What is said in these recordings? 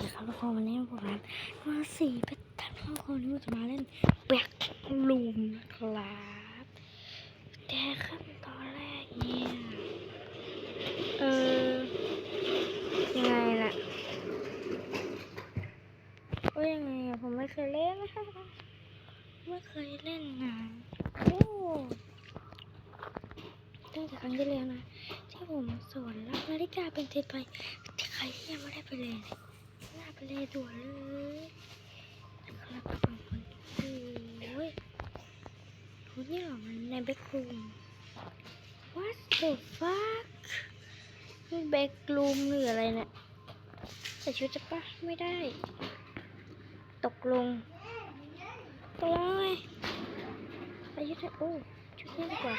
ดีครับทุกคนวันนี้ผมนั้นมาสี่เป็นท่านทุกคนที่จะมาเล่นแบ็คลูมนะครับแต่ขั้นตอนแรกเนี่ยเออยังไงล่ะโอ้ยังไงอะผมไม่เคยเล่นนะไม่เคยเล่นนะโอ้ตั้งแต่ครั้งที่แล้วนะที่ผมสอนรับนาฬิกาเป็นเทปไปใครที่ยังไม่ได้ไปเรียน เรียนด่วนเลยนะครับทุกคนโอ้ยโหนี่เหรอมันในแบ็กรูม what the fuck นี่แบ็กรูมหรืออะไรเนี่ยใส่ชุดจะปะไม่ได้ ตกลงตกลงไงใส่ชุดโอ้ชุดนี้ดีกว่า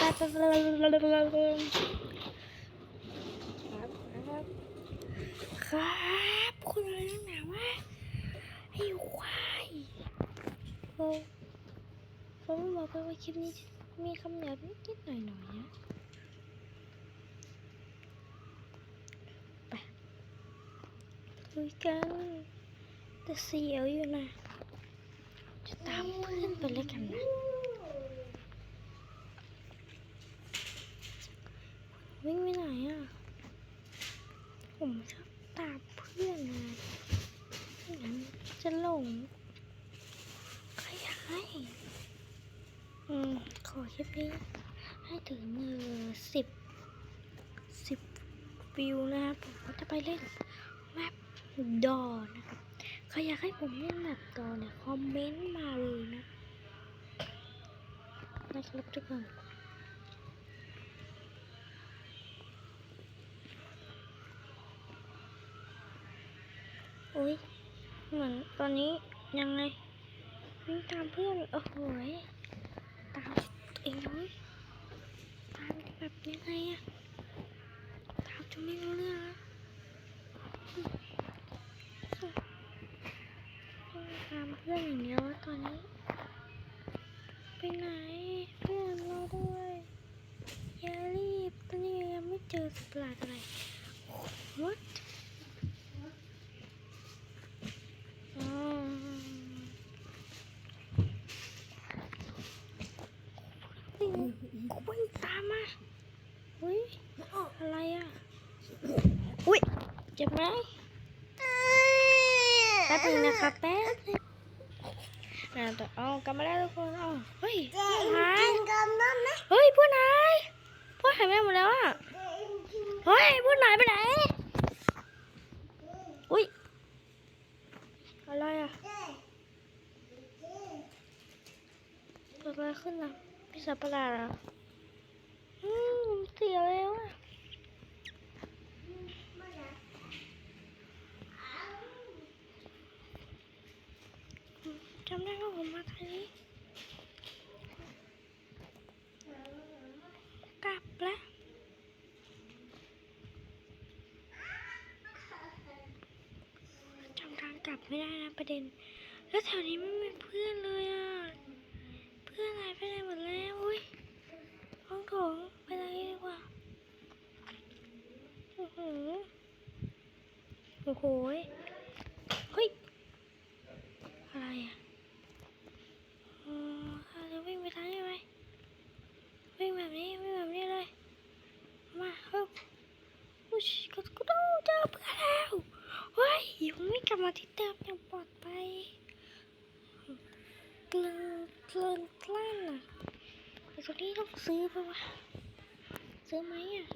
ครับครับ ครับคุณอะไรนักหนาวะไอ้ควายเขาเขาบอกไปว่าคลิปนี้มีคำหยาบนิดๆหน่อยนะไปคุยกันแต่เสียวอยู่นะ จะตามเพื่อนไปเลยกันนะวิ่งไปไหนอะ ผมชอบตามเพื่อนนะไม่งั้น จะหลงใครอยากให้อืมขอคลิปนี้ให้ถึงเออสิบสิบวิวนะครับผมก็จะไปเล่นแมปดอนะครับใครอยากให้ผมเล่นแมปดอเนี่ยคอมเมนต์มาเลยนะนะครับทุกคนโอ้ย เหมือนตอนนี้ยังไงวิ่งตามเพื่อนโอ้โหตามเองเลยตามแบบยังไงอะตามจนไม่รู้เรื่องวต้องตามเพื่อนอย่างเดียวตอนนี้ ไปไหนเพื่อนเราด้วยอย่ารีบตอนนี้ยังไม่เจอสัตว์ประหลาดอะไร What อืมวิ่ง วิ่งตามมาอุ้ยอะไรอะอุ้ยเจ็บไหมแป๊บนึงนะคะแป๊บนึงน่าแต่เอากลับมาแล้วทุกคนเอาเฮ้ยเพื่อนหายเฮ้ยเพื่อนหายเพื่อนหายไปไหนหมดแล้วอะเฮ้ยเพื่อนหายไปไหนอุ้ยอะไรอะเกิดอะไรขึ้นล่ะพี่สัตว์ประหลาดเหรอะอืมเสียแล้วอะ ได้ว่าผมมาทางนี้กลับแล้วจำทางกลับไม่ได้นะประเด็น แล้วแถวนี้ไม่มีเพื่อนเลยอะ เพื่อนหายไปไหนหมดแล้วอุ้ยห้องโถงไปทางนี้ดีกว่าโอ้โหโอ้โหยเฮ้ย อะไรอะอ๋อเราจะวิ่งไปทางนี้ไหมวิ่งแบบนี้วิ่งแบบนี้เลย มาเฮ้ยอุ้ยก็ก็ต้องเจอเพื่อนแล้วเฮ้ยยังไม่กลับมาที่เดิมอย่างปลอดภัย เกลือเกลือกล้านอะแต่ตรงนี้ต้องซื้อปะวะ ซื้อไหมอะ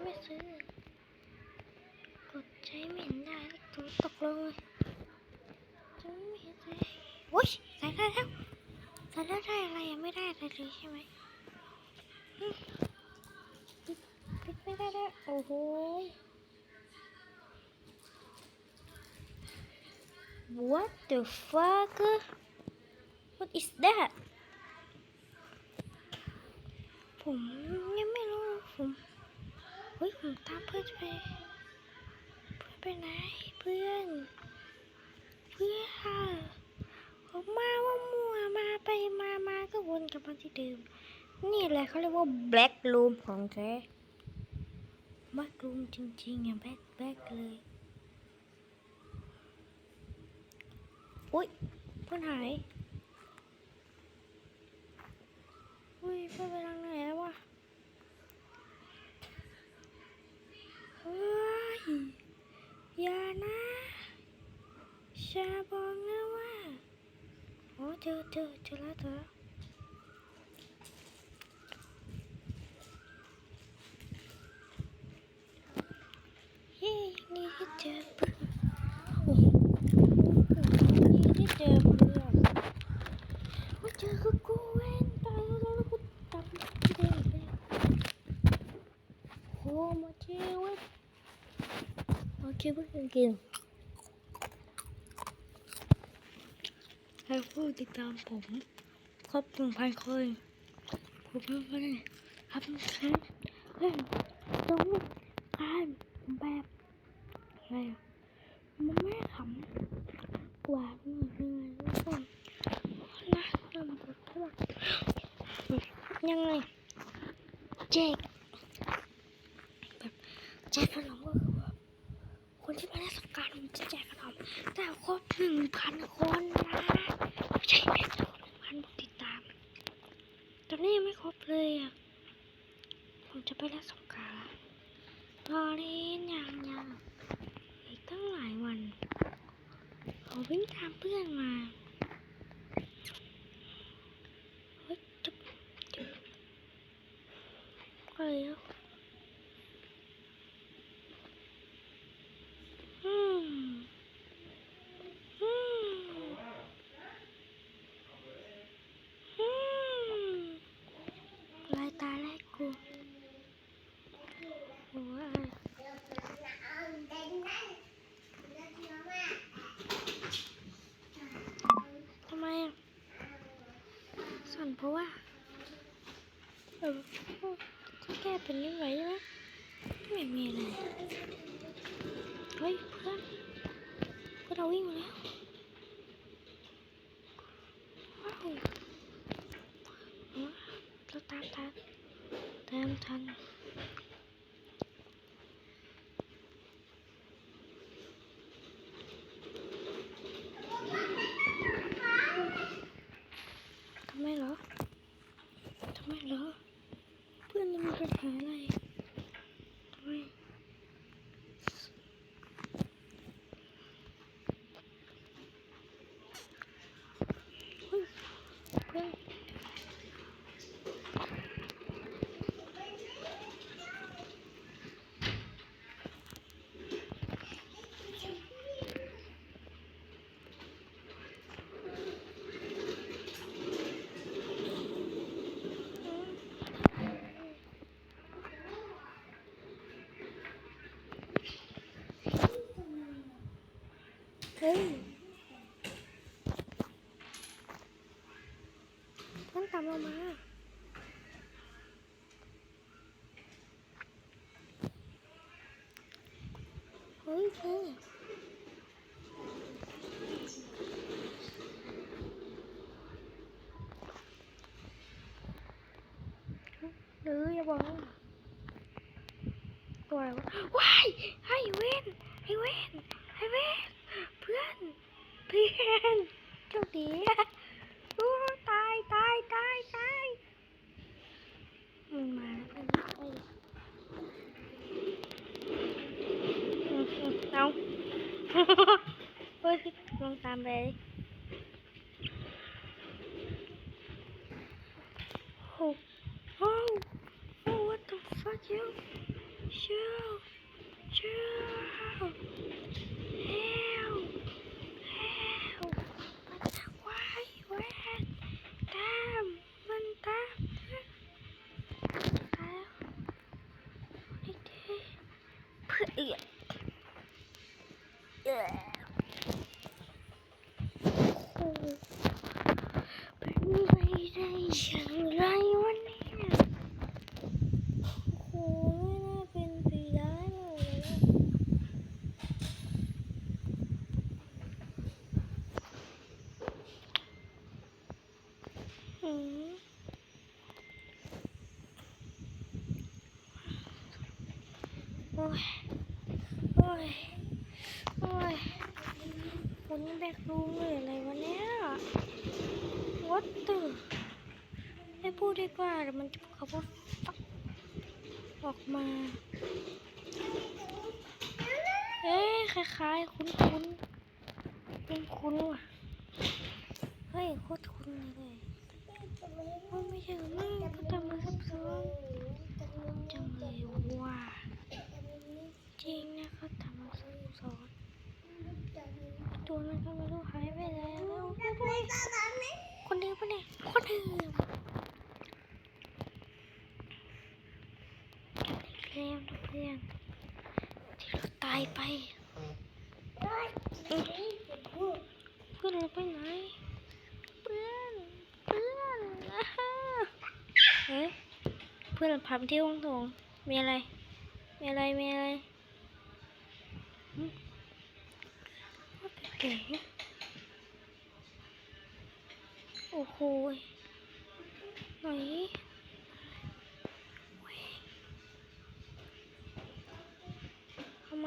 ไม่ซื้อ กดใช้ไม่เห็นได้ตัวตกลงเลยจะไม่เห็นใส่โอ้ยใส่ได้แล้วใส่แล้วได้อะไรยังไม่ได้อะไรเลยใช่ไหมปิดไม่ได้แล้วโอ้โห What the fuck? What is that? ผมยังไม่รู้ผมเฮ้ยผมตามเพื่อนไป เพื่อนไปไหนเพื่อน เพื่อนผมมาว่ามัวมาไปมามาก็วนกลับมาที่เดิม นี่แหละเขาเรียกว่า black room ของแท้มัดรุมจริงๆอะแบกแบกเลย อุ้ยเพื่อนหายอุ้ยเพื่อนไปทางไหนแล้ววะเฮ้ยอย่านะชาบอกนะว่า โอ้เจอเจอเจอแล้วเจอแล้วเฮ้ยนี่ที่เจอเพื่อนโอ้โหนี่ที่เจอเพื่อนว่าเจอคือกูเว้นตายแล้วแล้วกูจำไม่ได้เลยโอ้มาเจอเว้ย โอเคเพื่อน กิน ให้ผู้ติดตามผม ครบหนึ่งพันคนผมไม่ได้ทำแค่เล่นตรงการแบบอะไรอะมันไม่ขำกว่าเหนื่อยเหนื่อยทุกคนนะเริ่มปวดท้องยังไงแจกแบบแจกขนมก็ จะแจกขนมแต่ครบหนึ่งพันคนนะไม่ใช่แค่หนึ่งพันติดตาม ตอนนี้ยังไม่ครบเลยอะ ผมจะไปเล่นสงกรารรอเล่นยังยังอีกตั้งหลายวันเขาวิ่งตามเพื่อนมาเฮ้ยจุ๊บจุ๊บก็เลยอะ อืมอืมอืมลายตาแรกกูโอ้ยทำไมอะสั่นเพราะว่าเออ จะแก้เป็นยังไงใช่ไหมไม่มีอะไร เฮ้ยเพื่อนเพื่อนเราวิ่งมาแล้วว้าวว้าวเราตามทันตามทันทำไมเหรอทำไมเหรอ เพื่อนจะมีปัญหาอะไรทำไม เฮ้ยเฮ้ย เฮ้ยเพื่อนตามเรามาเฮ้ยเฮ้ยหรืออย่าบอกนะตัวอะไรวะว้ายไอ้เว้นไอ้เว้นไอ้เว้นเพื่อน เพื่อนโชคดีโอ้ตายตายตายตายมันมาแล้วมันไม่อืมอืมเอาเฮ้ยลองตามไปดิโอ้โอ้โอ้ what the fuck you chill chill hell hell why where ตามมันตามตามไอ้เด้เพื่อเอียเอียโอ้โหเป็นไปได้อย่างไรวะเนี่ยโอ้โหไม่น่าเป็นไปได้เลยอะอืม อ้ย โอ้ย โอ้ยคุณแบกรูมเลยอะไรวะเนี่ยวัดตื่นไม่พูดดีกว่าเดี๋ยวมันจะเขาว่าฟักออกมา เอ๊ะคล้ายๆ คุ้นๆคุ้นๆว่ะ เฮ้ย โคตรคุ้นเลยไม่ใช่หรือม่ก็ทำมือซับซ้อนจังเลยว่ะจริงนะเขาทำมือซับซ้อน ตัวนั้นก็ไม่รู้หายไปแล้วคนเดิมปะเนี่ยคนเดิมแล้วนเพื่อนที่เราตายไปเพื่อนเราไปไหนเพื่อนเพื่อนอ่าฮะเอ๊ะเพื่อนเพาไปเที่ยวห้องโถงมีอะไรมีอะไรมีอะไร โอ้โหยไหนเว้ยทำไม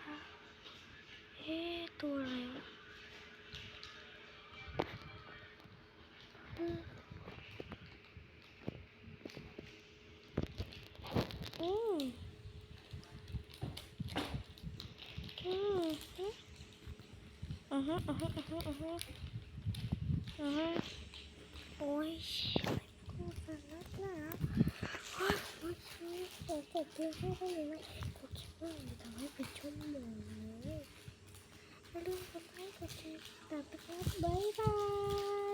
คะเอ๊ะตัวอะไรวะ อืมอืมอืม อือฮึอือฮึอือฮึอือฮึอือฮึโอ้ยกูสนัดหนาโอ้ยโอ้ยโอ้ยโอ้ยเจ็บเพื่อนให้ได้ยังไงกูคิดว่ามันทำให้เป็นชั่วโมงเลยอย่าลืมกดไลค์กดแชร์กดติดตามบ๊ายบาย